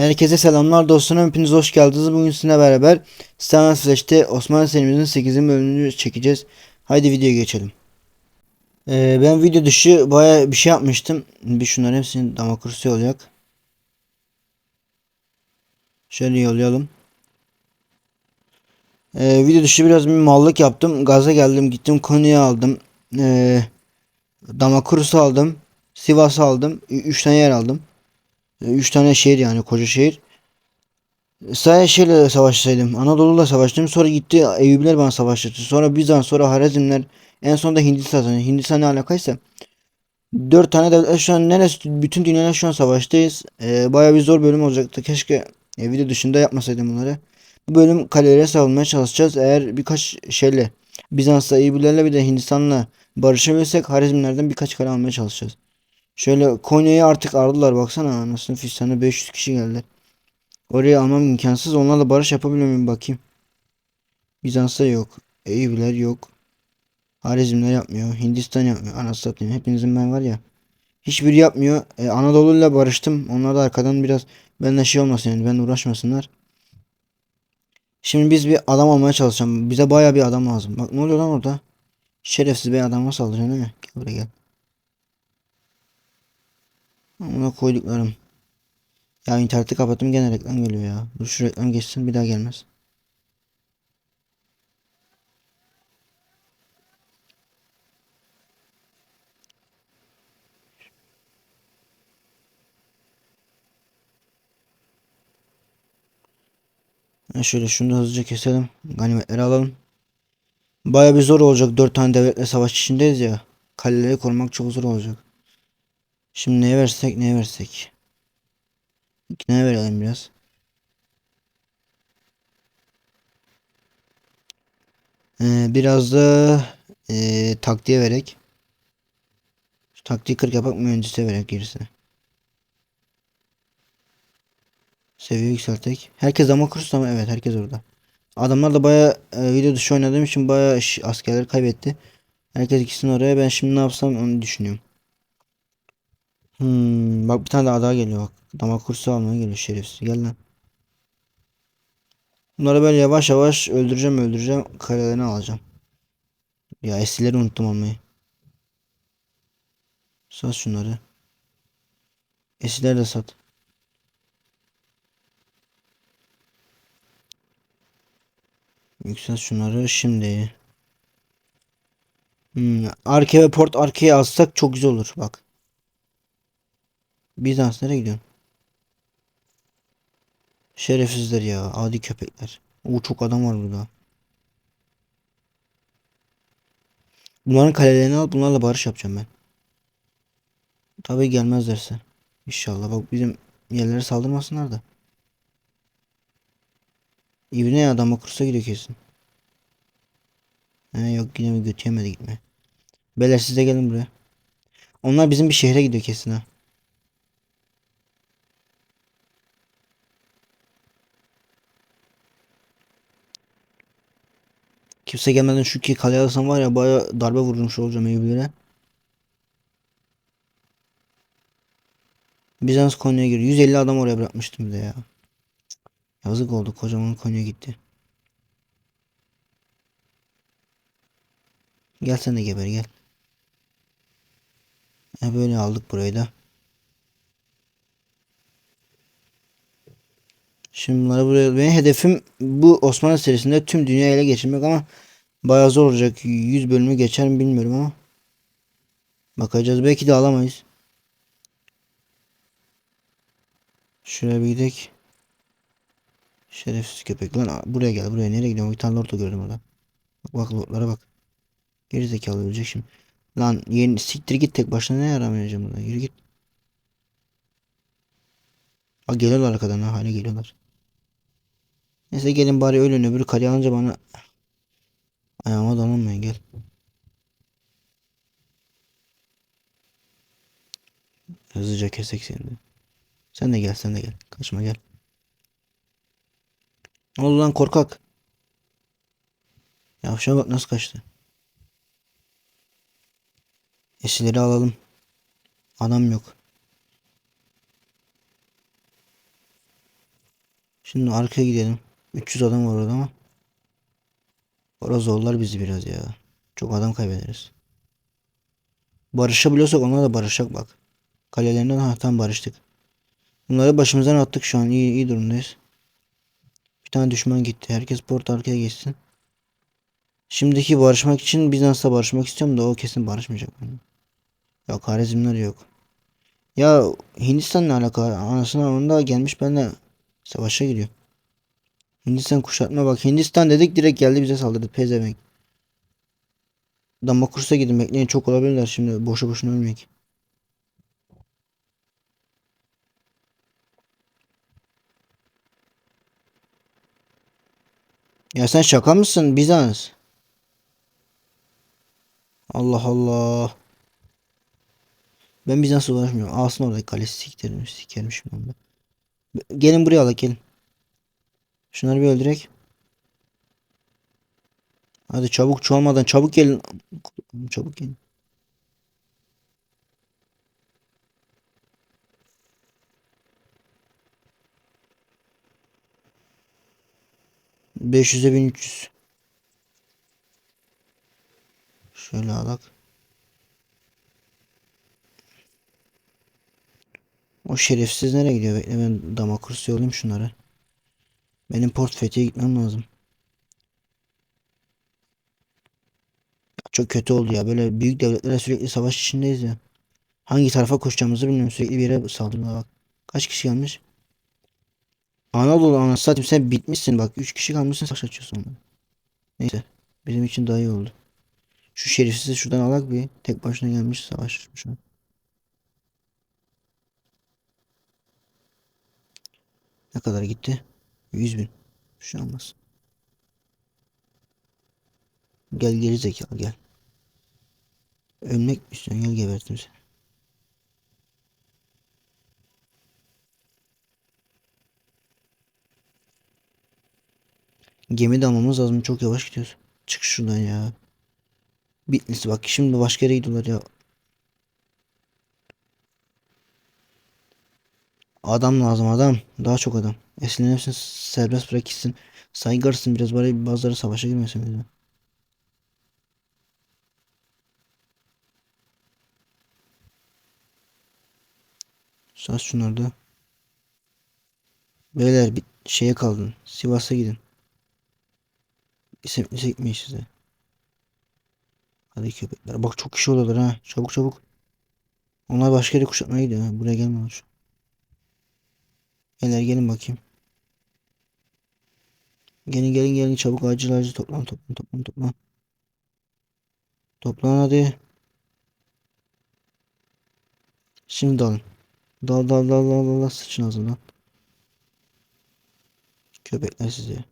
Herkese selamlar dostlarım hepiniz hoş geldiniz. Bugün sizinle beraber Star Flash'te Osmanlı serimizin 8. bölümünü çekeceğiz. Haydi videoya geçelim. Ee, ben video dışı baya bir şey yapmıştım. Bir şunların hepsini kursu olacak. Şöyle yollayalım. Ee, video dışı biraz bir mallık yaptım. Gaza geldim gittim Konya'ya aldım. Ee, dama kurusu aldım. Sivas aldım. 3 tane yer aldım. 3 tane şehir yani koca şehir. Sadece şeyle savaşsaydım. Anadolu'la savaştım. Sonra gitti Eyyubiler bana savaştırdı. Sonra Bizans, sonra Harizmler. En sonunda Hindistan. Hindistan ne alakaysa. 4 tane devlet şu an neresi bütün dünyayla şu an savaştayız. Ee, bayağı bir zor bölüm olacaktı. Keşke e, video dışında yapmasaydım bunları. Bu bölüm kalelere savunmaya çalışacağız. Eğer birkaç şeyle Bizans'la, Eyyubilerle bir de Hindistan'la barışabilirsek Harizmlerden birkaç kale almaya çalışacağız. Şöyle Konya'yı artık aldılar baksana anasını fistanı 500 kişi geldi. Oraya almam imkansız. Onlarla barış yapabiliyor muyum bakayım. Bizans'ta yok. Eyyubiler yok. Harizmler yapmıyor. Hindistan yapmıyor. Anasını satayım. Hepinizin ben var ya. Hiçbiri yapmıyor. E, Anadolu'yla barıştım. Onlar da arkadan biraz benimle şey olmasın yani. Ben uğraşmasınlar. Şimdi biz bir adam almaya çalışacağım. Bize baya bir adam lazım. Bak ne oluyor lan orada? Şerefsiz bir adama saldıracaksın değil mi? Gel buraya gel. Ona koyduklarım. Ya interneti kapattım gene reklam geliyor ya. Dur şu reklam geçsin bir daha gelmez. Ha şöyle şunu da hızlıca keselim. Ganimetleri alalım. Baya bir zor olacak. Dört tane devletle savaş içindeyiz ya. Kaleleri korumak çok zor olacak. Şimdi neye versek neye versek. Ne verelim biraz. Ee, biraz da e, taktiğe verek. Şu taktiği 40 yapak mühendise verek gerisine. Seviye yükseltek. Herkes ama kursu ama evet herkes orada. Adamlar da baya e, video dışı oynadığım için baya askerler kaybetti. Herkes ikisini oraya ben şimdi ne yapsam onu düşünüyorum. Hmm, bak bir tane daha daha geliyor bak. Dama kursu almaya geliyor şerefsiz. Gel lan. Bunları böyle yavaş yavaş öldüreceğim öldüreceğim. Karelerini alacağım. Ya esirleri unuttum almayı. Sat şunları. Esirleri de sat. Yükselt şunları şimdi. Hmm, arke ve port arkaya alsak çok güzel olur bak. Bizans nereye gidiyorsun? Şerefsizler ya. Adi köpekler. O çok adam var burada. Bunların kalelerini al. Bunlarla barış yapacağım ben. Tabii gelmezlerse. İnşallah. Bak bizim yerlere saldırmasınlar da. İbne adam kursa gidiyor kesin. He yok yine mi götüremedi gitme. Beyler siz de gelin buraya. Onlar bizim bir şehre gidiyor kesin ha. Kimse gelmeden şu ki kaleye alsam var ya baya darbe vurmuş olacağım Eyüplere. Bizans Konya'ya giriyor. 150 adam oraya bırakmıştım bir de ya. Yazık oldu kocaman Konya gitti. Gel sen de geber gel. E böyle aldık burayı da. Şimdi bunları buraya benim hedefim bu Osmanlı serisinde tüm dünya ele geçirmek ama bayağı zor olacak. 100 bölümü geçer mi bilmiyorum ama. Bakacağız. Belki de alamayız. Şuraya bir gidelim. Şerefsiz köpek lan buraya gel buraya nereye gidiyorsun? Bir tane lord gördüm orada. Bak bak lordlara bak. Geri zekalı ölecek şimdi. Lan yeni siktir git tek başına ne yaramayacağım burada. Yürü git. Ha geliyorlar arkadan ha hala geliyorlar. Neyse gelin bari ölün öbürü kare alınca bana ayağıma dolanmayın gel. Hızlıca kesek seni. Sen de gel sen de gel. Kaçma gel. Ne oldu lan korkak? Yavşağa bak nasıl kaçtı. Esirleri alalım. Adam yok. Şimdi arkaya gidelim. 300 adam var orada ama. Orası zorlar bizi biraz ya. Çok adam kaybederiz. Barışabiliyorsak onlarla da barışacak bak. Kalelerinden ha barıştık. Bunları başımızdan attık şu an. İyi, iyi durumdayız. Bir tane düşman gitti. Herkes port arkaya geçsin. Şimdiki barışmak için Bizans'la barışmak istiyorum da o kesin barışmayacak. Yok Harizmler yok. Ya Hindistan ne alaka? Anasını anında gelmiş benimle savaşa giriyor. Hindistan kuşatma bak. Hindistan dedik direkt geldi bize saldırdı. Pezevenk. Damakurs'a gidin bekleyin çok olabilirler şimdi. Boşu boşuna ölmeyek. Ya sen şaka mısın Bizans? Allah Allah. Ben Bizans'a ulaşmıyorum. Alsın orada kalesi sikerim şimdi onu. Gelin buraya alak gelin. Şunları bir öldürek. Hadi çabuk çoğalmadan çabuk gelin. Çabuk gelin. Beş yüze bin üç yüz. Şöyle alak. O şerefsiz nereye gidiyor? Bekle ben Damakurs yollayayım şunları. Benim Port Fethi'ye gitmem lazım. Çok kötü oldu ya. Böyle büyük devletlere sürekli savaş içindeyiz ya. Hangi tarafa koşacağımızı bilmiyorum. Sürekli bir yere saldırıyorlar bak. Kaç kişi gelmiş? Anadolu anasını satayım sen bitmişsin bak. 3 kişi kalmışsın savaş açıyorsun. Neyse. Bizim için daha iyi oldu. Şu şerefsizi şuradan alak bir. Tek başına gelmiş savaş. Şu an. Ne kadar gitti? 100 bin. Bir şey olmaz. Gel geri zekalı gel. Ölmek mi istiyorsun? Gel gebertim seni. Gemi de almamız lazım. Çok yavaş gidiyoruz. Çık şuradan ya. Bitlis bak şimdi başka yere gidiyorlar ya. Adam lazım adam. Daha çok adam. Esli'nin hepsini serbest bırak gitsin. Saygarsın biraz bari bazıları savaşa girmesin bir de. Sas şunları da. Beyler bir şeye kaldın. Sivas'a gidin. İsim gitmeyin size. Hadi köpekler. Bak çok kişi oluyorlar ha. Çabuk çabuk. Onlar başka yere kuşatmaya gidiyor. Buraya gelmiyorlar. Beyler gelin bakayım. Gelin gelin gelin çabuk acil acil toplan toplan toplan toplan. Toplan hadi. Şimdi dalın. Dal dal dal dal dal, dal sıçın ağzından. Köpekler sizi.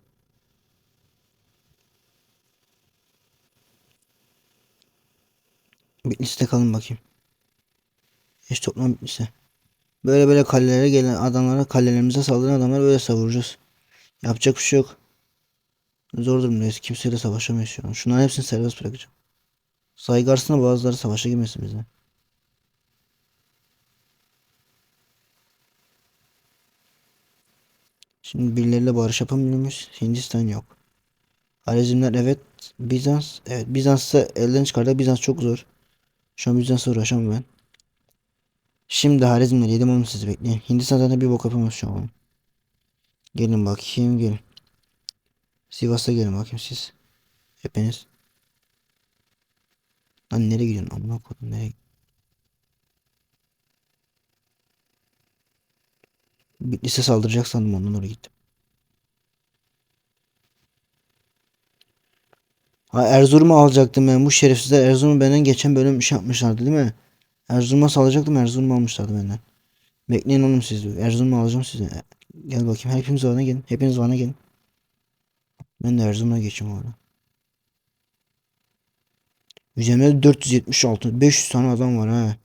Bitlis'te kalın bakayım. Hiç toplam Bitlis'e. Böyle böyle kalelere gelen adamlara kalelerimize saldıran adamları böyle savuracağız. Yapacak bir şey yok. Zor durumdayız. Kimseyle savaşamıyoruz şu an. Şunların hepsini serbest bırakacağım. Saygarsına bazıları savaşa girmesin bize. Şimdi birileriyle barış yapamıyor muyuz? Hindistan yok. Harizmler evet. Bizans. Evet Bizans'ı elden çıkardı. Bizans çok zor. Şu an Bizans'la uğraşamam ben. Şimdi Harizmler yedim oğlum sizi bekleyin. Hindistan zaten bir bok yapamaz şu an. Gelin bakayım gelin. Sivas'a gelin bakayım siz. Hepiniz. Lan nereye gidiyorsun? Amına koydum nereye? Bitlis'e saldıracak sandım ondan oraya gittim. Ha Erzurum'u alacaktım ben. Bu şerefsizler Erzurum'u benden geçen bölüm şey yapmışlardı değil mi? Erzurum'a salacaktım Erzurum'u almışlardı benden. Bekleyin oğlum siz. Erzurum'u alacağım size. Gel bakayım. Hepiniz bana gelin. Hepiniz bana gelin. Ben de Erzurum'a geçeyim orada. Üzerimde 476 500 tane adam var ha.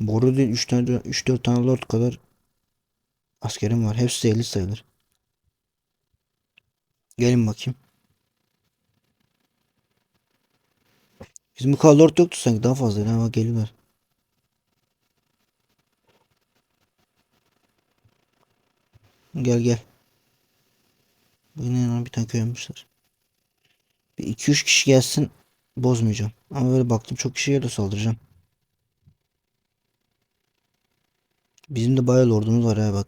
Boru değil 3 tane 3 4 tane lord kadar askerim var. Hepsi de 50 sayılır. Gelin bakayım. Bizim bu kadar lord yoktu sanki daha fazlaydı ama geliyorlar. Gel gel. tane köy yapmışlar. Bir 2-3 kişi gelsin bozmayacağım. Ama böyle baktım çok kişi gelirse saldıracağım. Bizim de bayağı lordumuz var ya bak.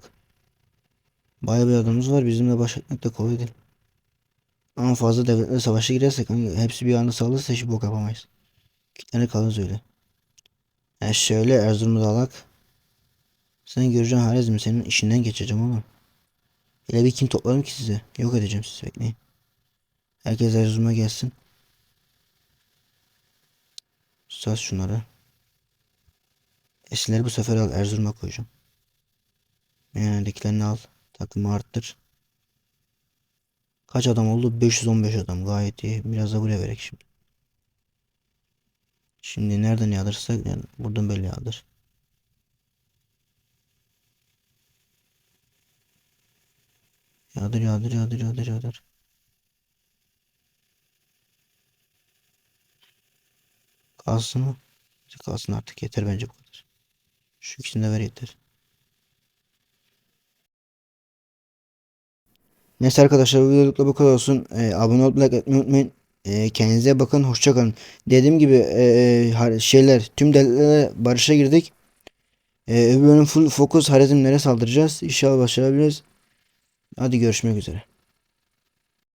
Bayağı bir adamımız var. Bizim de baş etmek de kolay değil. Ama fazla devletle savaşa girersek hani hepsi bir anda saldırırsa hiç bok yapamayız. Kitlene kalırız öyle. Ya şöyle Erzurum'u da alak. Sen göreceksin Harizm senin işinden geçeceğim oğlum. Hele bir kim toplarım ki size. Yok edeceğim sizi bekleyin. Herkes Erzurum'a gelsin. Saz şunları. Esinleri bu sefer al. Erzurum'a koyacağım. Yanındakilerini al. Takımı arttır. Kaç adam oldu? 515 adam. Gayet iyi. Biraz da buraya verek şimdi. Şimdi nereden yağdırırsak yani buradan böyle yağdır. Yağdır yağdır yağdır yağdır yağdır. Kalsın mı? Kalsın artık yeter bence bu kadar. Şu ikisini de ver yeter. Neyse arkadaşlar bu videolukla bu kadar olsun. Ee, abone olup like etmeyi unutmayın. Ee, kendinize bakın. Hoşça kalın. Dediğim gibi ee, har- şeyler tüm devletlere barışa girdik. Ee, öbür full fokus harizmlere saldıracağız. İnşallah başarabiliriz. Hadi görüşmek üzere.